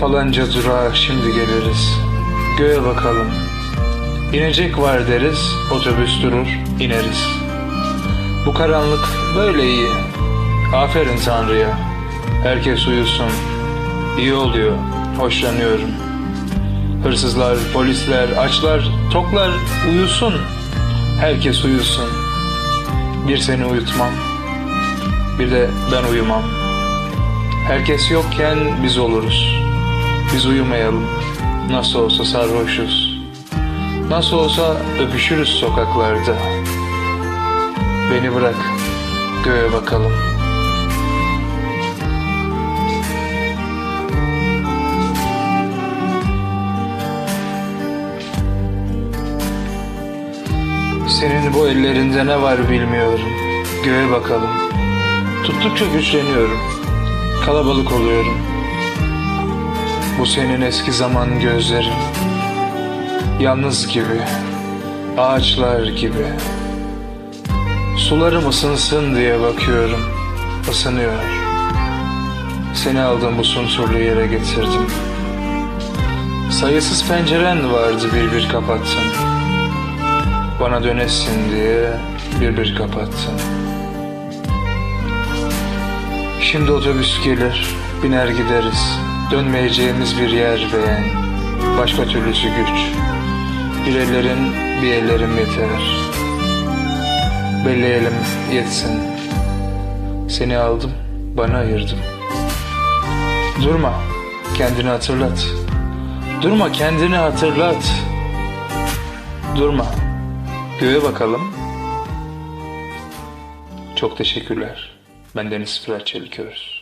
Falanca durağa şimdi geliriz. Göğe bakalım. İnecek var deriz, otobüs durur, ineriz. Bu karanlık böyle iyi. Aferin Tanrı'ya. Herkes uyusun. İyi oluyor, hoşlanıyorum. Hırsızlar, polisler, açlar, toklar uyusun. Herkes uyusun. Bir seni uyutmam. Bir de ben uyumam. Herkes yokken biz oluruz. Biz uyumayalım. Nasıl olsa sarhoşuz. Nasıl olsa öpüşürüz sokaklarda. Beni bırak. Göğe bakalım. Senin bu ellerinde ne var bilmiyorum. Göğe bakalım. Tuttukça güçleniyorum. Kalabalık oluyorum. Bu senin eski zaman gözlerin. Yalnız gibi. Ağaçlar gibi. Sularım ısınsın diye bakıyorum. Isınıyor. Seni aldım bu sunturlu yere getirdim. Sayısız penceren vardı bir bir kapattın. Bana dönesin diye bir bir kapattın. Şimdi otobüs gelir, biner gideriz. Dönmeyeceğimiz bir yer beğen. Başka türlüsü güç. Bir ellerin, bir ellerim yeter. Belleyelim yetsin. Seni aldım, bana ayırdım. Durma, kendini hatırlat. Durma, kendini hatırlat. Durma. Göğe bakalım. Çok teşekkürler. Ben Deniz Fırat Çeliköz.